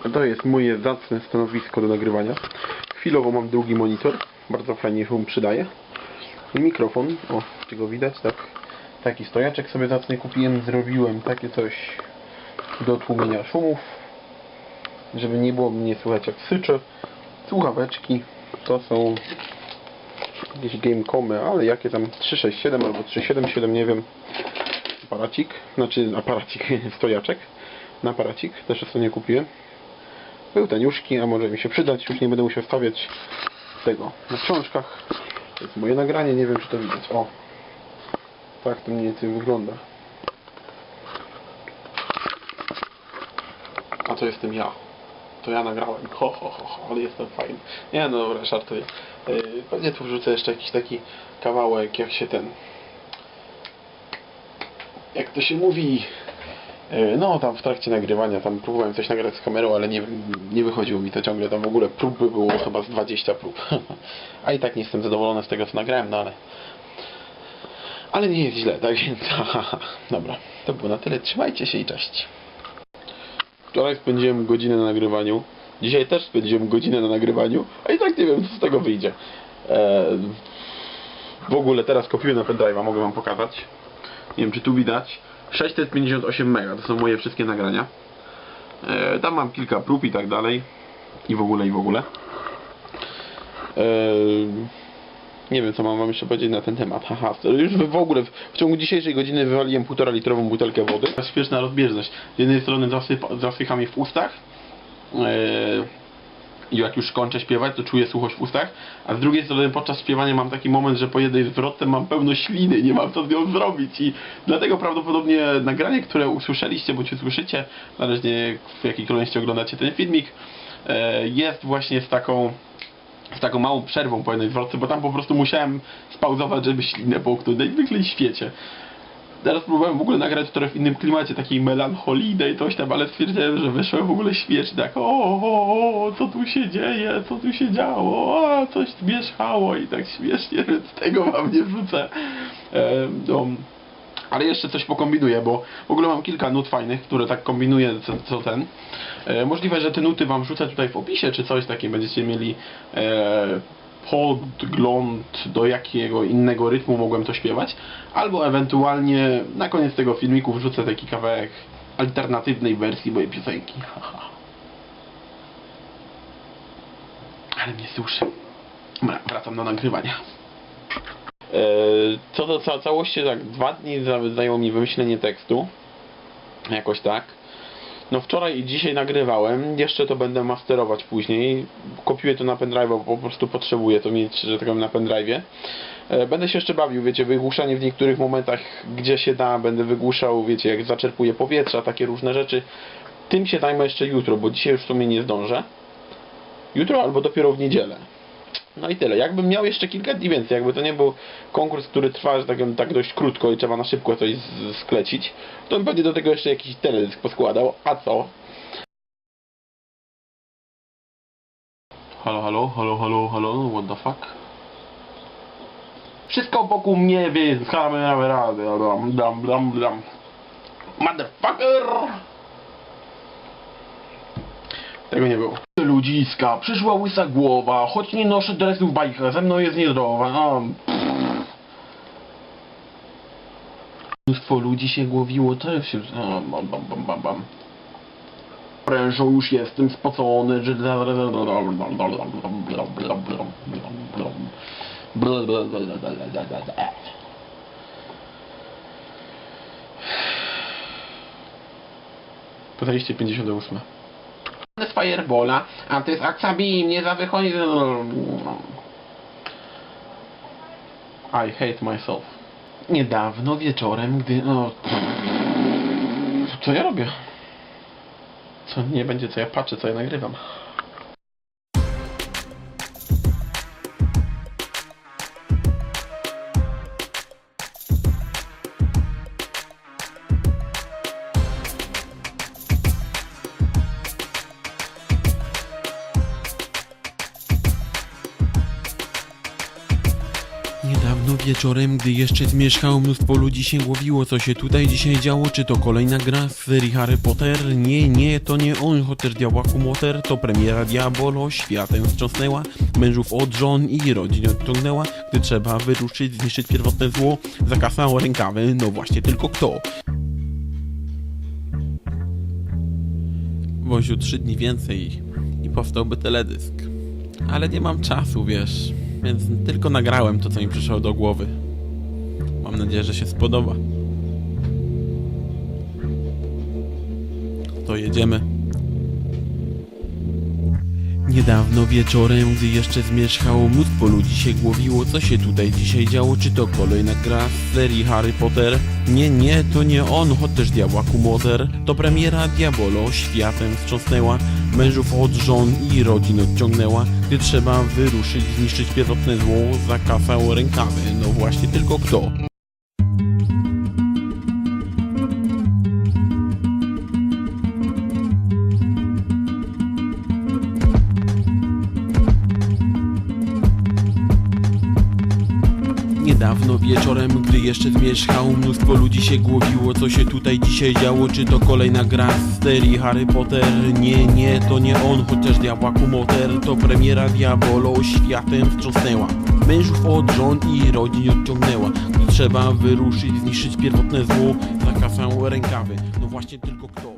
To jest moje zacne stanowisko do nagrywania. Chwilowo mam drugi monitor, bardzo fajnie się mu przydaje. Mikrofon, o, czy go widać, tak. Taki stojaczek sobie zacny kupiłem, zrobiłem takie coś do tłumienia szumów, żeby nie było mnie słychać jak syczę. Słuchaweczki to są jakieś Gamecomy, ale jakie tam 367 albo 377, nie wiem. Aparacik, znaczy aparacik, stojaczek na aparacik, też ostatnio kupiłem. Był taniuszki, a może mi się przydać, już nie będę musiał stawiać tego na książkach. To jest moje nagranie, nie wiem czy to widać. O, tak to mniej więcej wygląda. A to jestem ja. To ja nagrałem. Ho, ho, ho, ho ale jestem fajny. Nie no dobra, żartuję. Yy, pewnie tu wrzucę jeszcze jakiś taki kawałek, jak się ten... Jak to się mówi... Yy, No, tam w trakcie nagrywania, tam próbowałem coś nagrać z kamerą, ale nie, nie wychodziło mi to ciągle, tam w ogóle prób by było chyba z 20 prób. A i tak nie jestem zadowolony z tego, co nagrałem, no ale... Ale nie jest źle, tak więc... Dobra, to było na tyle. Trzymajcie się i cześć. Wczoraj spędziłem godzinę na nagrywaniu. Dzisiaj też spędziłem godzinę na nagrywaniu, a i tak nie wiem, co z tego wyjdzie. Eee, w ogóle teraz kopiuję na pendrive'a, mogę wam pokazać. Nie wiem, czy tu widać. 658 mega, to są moje wszystkie nagrania. Eee, tam mam kilka prób i tak dalej. I w ogóle, i w ogóle. Eee, nie wiem, co mam wam jeszcze powiedzieć na ten temat. Haha, już w ogóle w, w ciągu dzisiejszej godziny wywaliłem półtora litrową butelkę wody. Śmieszna rozbieżność. Z jednej strony zasypa, zasycha mi w ustach. Eee, I jak już kończę śpiewać, to czuję suchość w ustach. A z drugiej strony podczas śpiewania mam taki moment, że po jednej zwrotce mam pełno śliny, nie mam co z nią zrobić. I dlatego prawdopodobnie nagranie, które usłyszeliście, bądź usłyszycie, zależnie w jakiej kolejności oglądacie ten filmik, eee, jest właśnie z taką z taką małą przerwą po jednej zwrotce, bo tam po prostu musiałem spauzować, żeby ślinę połknąć, najzwyklej świecie. Teraz próbowałem w ogóle nagrać trochę w innym klimacie, takiej melancholijnej, coś tam, ale stwierdziłem, że wyszło w ogóle śmiesznie, tak o, o, o, co tu się dzieje, co tu się działo, a, coś zmieszało i tak śmiesznie, więc tego wam nie wrzucę. E, no, ale jeszcze coś pokombinuję, bo w ogóle mam kilka nut fajnych, które tak kombinuję co, co ten. E, możliwe, że te nuty wam wrzucę tutaj w opisie, czy coś takiego będziecie mieli e, podgląd do jakiego innego rytmu mogłem to śpiewać. Albo ewentualnie na koniec tego filmiku wrzucę taki kawałek alternatywnej wersji mojej piosenki. Ale mnie. Dobra, wracam do nagrywania. E, Co do ca całości, tak, dwa dni za- zajęło mi wymyślenie tekstu. Jakoś tak. No wczoraj i dzisiaj nagrywałem, jeszcze to będę masterować później. Kopiuję to na pendrive, bo po prostu potrzebuję to mieć, że tak powiem, na pendrive. E, Będę się jeszcze bawił, wiecie, wygłuszanie w niektórych momentach, gdzie się da, będę wygłuszał, wiecie, jak zaczerpuję powietrza, takie różne rzeczy. Tym się zajmę jeszcze jutro, bo dzisiaj już w sumie nie zdążę. Jutro albo dopiero w niedzielę. No i tyle. Jakbym miał jeszcze kilka dni więcej, jakby to nie był konkurs, który trwa że tak, tak dość krótko i trzeba na szybko coś sklecić, to bym pewnie do tego jeszcze jakiś teledysk poskładał. A co? Halo, halo, halo, halo, halo, what the fuck? Wszystko wokół mnie, więc blam, blam, blam. Motherfucker! Tego nie było. Ludziska, przyszła łysa głowa, choć nie noszę dresów bajka, ze mną jest niezdrowa. No. Mnóstwo ludzi się głowiło, to się... O, bam, bam, bam, bam, bam. Już jestem spocony, że... Podaliście 58. z Firebola, a to jest Axabim, nie za wychodzi... I hate myself. Niedawno wieczorem, gdy... No, co ja robię? Co nie będzie, co ja patrzę, co ja nagrywam. Wieczorem, gdy jeszcze zmieszkało mnóstwo ludzi się głowiło, co się tutaj dzisiaj działo, czy to kolejna gra z serii Harry Potter? Nie, nie, to nie on, chociaż Diałaku Moter, to premiera Diabolo, światem wstrząsnęła, mężów od żon i rodzin odciągnęła, gdy trzeba wyruszyć, zniszczyć pierwotne zło, zakasał rękawy, no właśnie tylko kto? Woziu trzy dni więcej i powstałby teledysk. Ale nie mam czasu, wiesz, więc tylko nagrałem to, co mi przyszło do głowy. Mam nadzieję, że się spodoba. To jedziemy. Niedawno wieczorem, gdy jeszcze zmierzchało mnóstwo ludzi się głowiło, co się tutaj dzisiaj działo, czy to kolejna gra z serii Harry Potter? Nie, nie, to nie on, chociaż diabłaku Moter. To premiera Diabolo, światem wstrząsnęła, mężów od żon i rodzin odciągnęła, gdy trzeba wyruszyć, zniszczyć pierwotne zło, zakasał rękawy, no właśnie tylko kto? Niedawno wieczorem, gdy jeszcze zmieszkało mnóstwo ludzi się głowiło, co się tutaj dzisiaj działo, czy to kolejna gra z serii Harry Potter? Nie, nie, to nie on, chociaż diabłaku moter, to premiera Diabolo światem wstrząsnęła. Mężów od żon i rodzin odciągnęła, gdy trzeba wyruszyć, zniszczyć pierwotne zło, zakasał rękawy, no właśnie tylko kto?